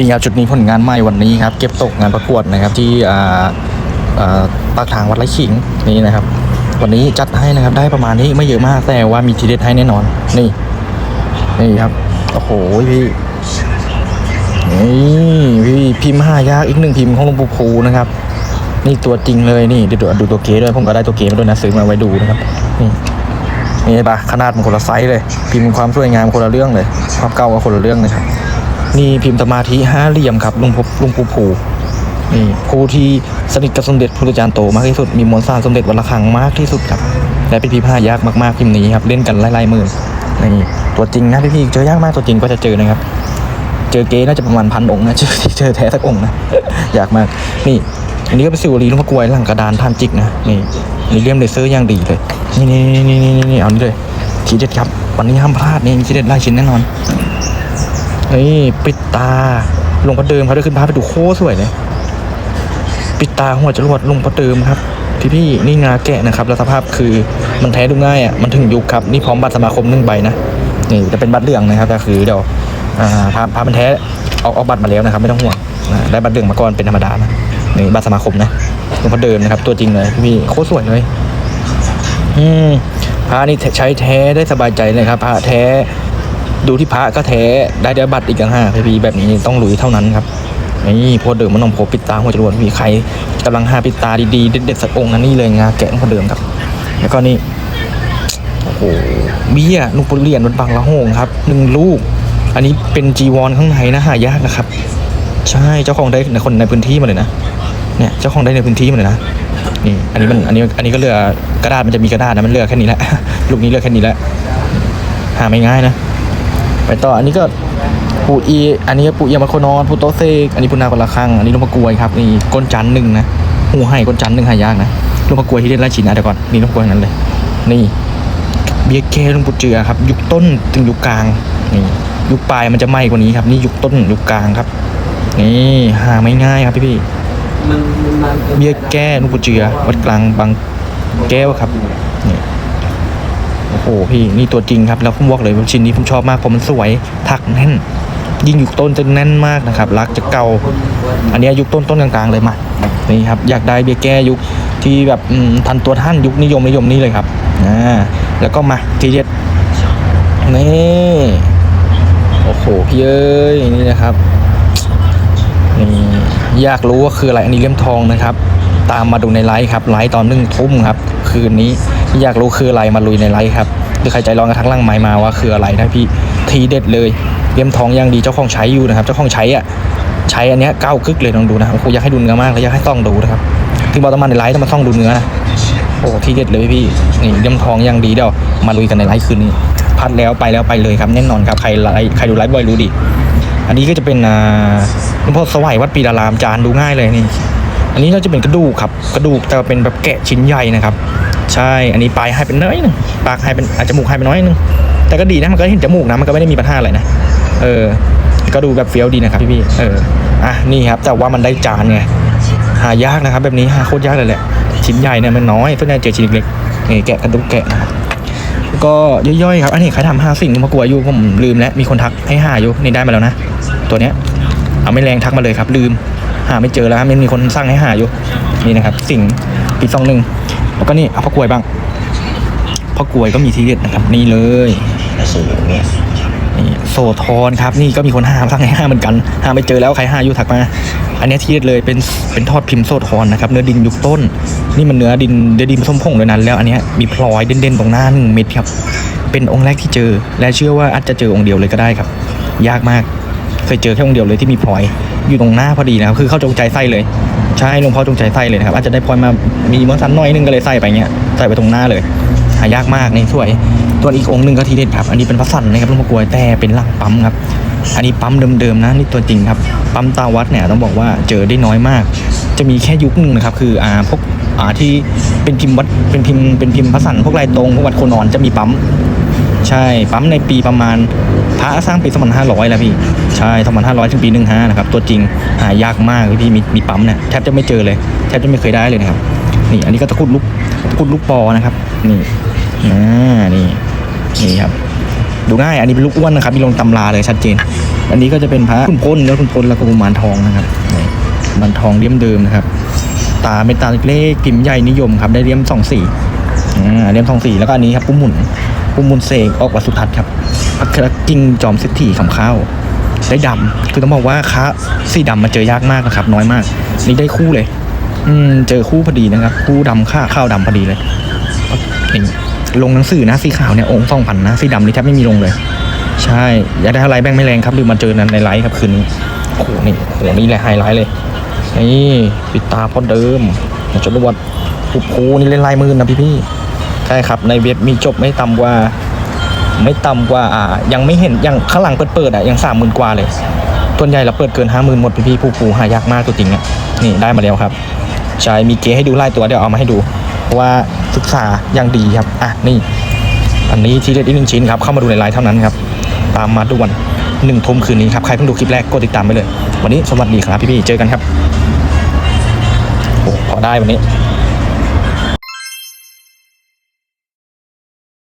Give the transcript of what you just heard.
นี่ครับจุดนี้ผลงานใหม่วันนี้ครับ เก็บตกงานประกวดนะครับที่อ่าอ่าปากทางวัดไร่ขิงนี่นะครับ วันนี้จัดให้นะครับได้ประมาณนี้ไม่เยอะมากแต่ว่ามีทีเด็ดให้แน่นอน นี่ นี่ครับโอ้โหพี่นี่พี่พิมพ์ห้ายากอีกหนึ่งพิมพ์ของหลวงปู่ภูนะครับ นี่ตัวจริงเลยนี่เดี๋ยวดูตัวเก๋ด้วยผมก็ได้ตัวเก๋มาด้วยนะซื้อมาไว้ดูนะครับนี่นี่ปะขนาดมันคนละไซส์เลย พิมพ์ความสวยงามคนละเรื่องเลย ความเก่าก็คนละเรื่องเลยครับ นี่พิมพ์สมาธิห้าเหลี่ยมครับลุงพลุงปู่ภูนี่ผู้ที่สนิทกับสมเด็จพระจารย์โตมากที่สุดมีมวลสารสมเด็จวัดระฆังมากที่สุดครับและเป็นพิมพ์ห้ายากมากๆพิมพ์นี้ครับเล่นกันไล่ๆมื่นนี่ตัวจริงนะพี่ๆเจอยากมากตัวจริงก็จะเจอนะครับ เจอเก๊น่าจะประมาณพันองค์นะเจอเจอแท้สักองค์นะอยากมากนี่อันนี้ก็เป็นสิวลีหลูกมะกรวยหลังกระดานท่านจิกนะนี่นี่เลี่ยมเลเซอร์อย่างดีเลยนี่นี่นี่นี่นี่นี่เอานี่เลยทีเด็ดครับ วันนี้ห้ามพลาดนี่ทีเด็ดไล่ชิ้นแน่นอน นี่ปิดตาลงประเดิมครับได้ขึ้นพาไปดูโคสวยเลยปิดตาหัวจรวดลงประเดิมครับพี่พี่นี่งาแกะนะครับแล้วสภาพคือมันแท้ดูง่ายอะมันถึงยุคครับนี่พร้อมบัตรสมาคมหนึ่งใบนะนี่จะเป็นบัตรเหลืองนะครับแต่คือเดี๋ยวอ่าพาพามันแท้เอาเอาบัตรมาแล้วนะครับไม่ต้องห่วงได้บัตรเหลืองมาก่อนเป็นธรรมดานะนี่บัตรสมาคมนะลงพ่อเดิมนะครับ ตัวจริงเลยพี่พี่โคสวยเลยอืมพระนี่ใช้แท้ได้สบายใจเลยครับพระแท้ ดูที่พระก็แท้ได้ได้บัตรอีกอย่างห้าพี่แบบนี้ต้องลุยเท่านั้นครับนี่พอเดิมมันนองโพปิดตาหัวจรวดมีใครกำลังหาปิดตาดีๆเด็ดๆสักองค์นั้นนี่เลยงาแกะพอเดิมครับ แล้วก็นี่โอ้โหเบี้ยลูกปุเรียนบนบางละโหงครับหนึ่งลูก อันนี้เป็นจีวรข้างในนะหายากนะครับ ใช่เจ้าของได้ในคนในพื้นที่มาเลยนะเนี่ยเจ้าของได้ในพื้นที่มาเลยนะนี่อันนี้มันอันนี้อันนี้ก็เลือกกระดาษมันจะมีกระดาษนะมันเลือกแค่นี้แหละลูกนี้เลือกแค่นี้แหละหาไม่ง่ายนะ ไปต่ออันนี้ก็ปูอี อันนี้ปูเอียมาโคนอนปูโตเซก อันนี้ปูนาปลาคังอันนี้ลูกมะกรวยครับนี่ก้นจันทร์หนึ่งนะหูให้ก้นจันทร์หนึ่งหายากนะลูกมะกรวยที่เล่นไล่ฉีดนะเดี๋ยวก่อนนี่ลูกมะกรวยทั้งนั้นเลย นี่เบียร์แก้หลุงปู่เจือครับ ยุคต้นถึงยุคกลางนี่ยุคปลายมันจะไหม้กว่านี้ครับ นี่ยุคต้นยุคกลางครับ นี่หาไม่ง่ายครับพี่พี่ๆเบียร์แก้หลุงปู่เจือวัดกลางบางแก้วครับนี่ โอ้โหพี่นี่ตัวจริงครับแล้วผมบอกเลยชิ้นนี้ผมชอบมากเพราะมันสวยถักแน่น ยิ่งอยุคต้นจะแน่นมากนะครับรักจะเก่า อันนี้ยุคต้นต้นกลางๆเลยมานี่ครับอยากได้เบียแก้ยุคที่แบบทันตัวท่านยุคนิยมนิยมนี่เลยครับอ่าแล้วก็มาทีเด็ดนี่โอ้โหพี่เอ้ยนี่นะครับนี่อยากรู้ว่าคืออะไรอันนี้เลี่ยมทองนะครับ ตามมาดูในไลฟ์ครับไลฟ์ตอนนึ่งทุ่มครับ คืนนี้ อยากรู้คืออะไรมาลุยในไลฟ์ครับหรือใครใจร้อนกระทั่งล่างไม้มาว่าคืออะไรนะพี่ทีเด็ดเลยเลี่ยมทองย่งดีเจ้าของใช้อยู่นะครับ เจ้าของใช้อะใช้อันเนี้ยเก้ากึกเลยลองดูนะผมอยากให้ดูเนื้อมากเลยอยากให้ต้องดูนะครับที่บอกต้องมาในไลฟ์ต้องมาต้องดูเนื้อนะโอ้ทีเด็ดเลยพี่นี่เลี่ยมทองย่งดีเดี๋ยวมาลุยกันในไลฟ์คืนนี้พัดแล้วไปแล้วไปเลยครับแน่นอนครับใครไลฟ์ใครดูไลฟ์บ่อยรู้ดิอันนี้ก็จะเป็นอ่าหลวงพ่อสวัยวัดปีดารามจานดูง่ายเลยนี่อันนี้ก็จะเป็นกระดูกครับกระดูกแต่เป็นแบบแกะชิ้นใหญ่นะครับ ช่ อันนี้ปลายให้เป็นน้อยหนึงปากให้เป็นอาจจมูกให้เป็นน้อยหนึง แต่ก็ดีนะ มันก็เห็นจมูกนะ มันก็ไม่ได้มีปัญหาอะไรนะ เออ ก็ดูแบบเฟี้ยวดีนะครับพี่พี่ๆเออ อะ นี่ครับ แต่ว่ามันได้จานไง หายากนะครับ แบบนี้หาโคตรยากเลยแหละ ชิ้นใหญ่เนี่ยมันน้อยส่วนใหญ่เจอชิ้นเล็กนี่แกะกระดูกแกะนะครับก็ย่อยๆครับ อันนี้ใครทำห้าสิ่งมากลัวอยู่ผมลืมแล้ว มีคนทักให้หาอยู่ นี่ได้มาแล้วนะ ตัวเนี้ย เอาไม่แรงทักมาเลยครับ ลืม หาไม่เจอแล้วครับมันมีคนสั่งให้หาอยู่ นี่นะครับ สิ่งปีซองหนึ่ง แล้วก็นี่เอาพ่อกลวยบ้างพ่อกลวยก็มีทีเด็ดนะครับนี่เลยโอ้โหนี่โซทอนครับ นี่ก็มีคนห้ามสั่งห้ห้าเหมือนกันห้ามไม่เจอแล้วใครห้าอยู่ถักมา อันนี้ทีเด็ดเลยเป็นเป็นทอดพิมพ์โซทอนนะครับเนื้อดินยุคต้น นี่มันเนื้อดินเนื้อดินผสมผงเลยนั้น แล้วอันนี้มีพลอยเด่นๆตรงหน้าหนึ่งเม็ดครับเป็นองค์แรกที่เจอ และเชื่อว่าอาจจะเจอองค์เดียวเลยก็ได้ครับ ยากมาก เคยเจอแค่องเดียวเลยที่มีพลอยอยู่ตรงหน้าพอดีนะครับคือเข้าจงใจใส่เลยใช่หลวงพ่อจงใจใส่เลยนะครับอาจจะได้พลอยมามีมอนสันน้อยนึงก็เลยใส่ไปเงี้ยใส่ไปตรงหน้าเลยหายากมากนี่สวยตัวนอีกองค์หนึ่งก็ทีเด็ดครับ อันนี้เป็นพระสันนะครับหลวงพ่อกลวยแต่เป็นหลังปั๊มครับ อันนี้ปั๊มเดิมๆนะนี่ตัวจริงครับ ปั๊มตาวัดเนี่ยต้องบอกว่าเจอได้น้อยมาก จะมีแค่ยุคหนึ่งนะครับคืออ่าพวกอ่าที่เป็นพิมพ์วัดเป็นพิมพ์เป็นพิมพ์พระสันพวกลายตรงพวกวัดโคนอนจะมีปั๊ม ใช่ปั๊มในปีประมาณ พระสร้างปี2500แล้วพี่ ใช่2500ถึงปี15นะครับ ตัวจริงหายากมากพี่มีมีปั๊มเนี่ยแทบจะไม่เจอเลย แทบจะไม่เคยได้เลยนะครับ นี่อันนี้ก็ตะกุดลูกตะกุดลูกปอนะครับ นี่อ่านี่ นี่ครับ ดูง่าย อันนี้เป็นลูกอ้วนนะครับ มีลงตำราเลยชัดเจน อันนี้ก็จะเป็นพระขุนพลแล้วขุนพลแล้วก็กุมารทองนะครับกุมารทองเลี่ยมเดิมนะครับ ตาเมตตาเล็กๆพิมพ์ใหญ่นิยมครับ ได้เลี่ยมสองสีอ่าเลี่ยมสองสีแล้วก็อันนี้ครับปุ้มหมุน ปุ้มหมุนเสกออกวัสุทัศน์ครับอัครกิงจอมเศรษฐีคำข้าวได้ดำคือต้องบอกว่าค้าสีดำมาเจอยากมากนะครับ น้อยมาก นี่ได้คู่เลย อืมเจอคู่พอดีนะครับ คู่ดำข้าข้าวดำพอดีเลยลงหนังสือนะสีขาวเนี่ยองค์สองพันนะสีดำนี่แทบไม่มีลงเลย ใช่ อยากได้อะไรแบ่งไม่แรงครับลืมมาเจอนั้นในไลฟ์ครับคืนนี้โอ้โหนี่โอ้โหนี่แหละไฮไลท์เลยนี่ปิดตาพอเดิมจดรวดโอ้โหนี่เล่นลายมือนะพี่พี่ ช่ครับในเว็บมีจบไม่ต่ำกว่า ไม่ต่ำกว่าอ่า ยังไม่เห็นยังข้างหลังเปิดเปิดๆอะยังสามหมื่นกว่าเลยส่วนใหญ่เราเปิดเกินห้าหมื่นหมดพี่พี่ๆผู้ปูหายากมากตัวจริงอะนี่ได้มาแล้วครับใช่มีเกให้ดูไล่ตัวเดี๋ยวเอามาให้ดูเพราะว่าศึกษาอย่างดีครับอะนี่ อันนี้ทีเด็ดอีกหนึ่งชิ้นครับเข้ามาดูในไลน์เท่านั้นครับตามมาทุกวันหนึ่งทุ่มคืนนี้ครับใครเพิ่งดูคลิปแรกกดติดตามไปเลย วันนี้สวัสดีครับพี่ๆเจอกันครับโอ้พอได้วันนี้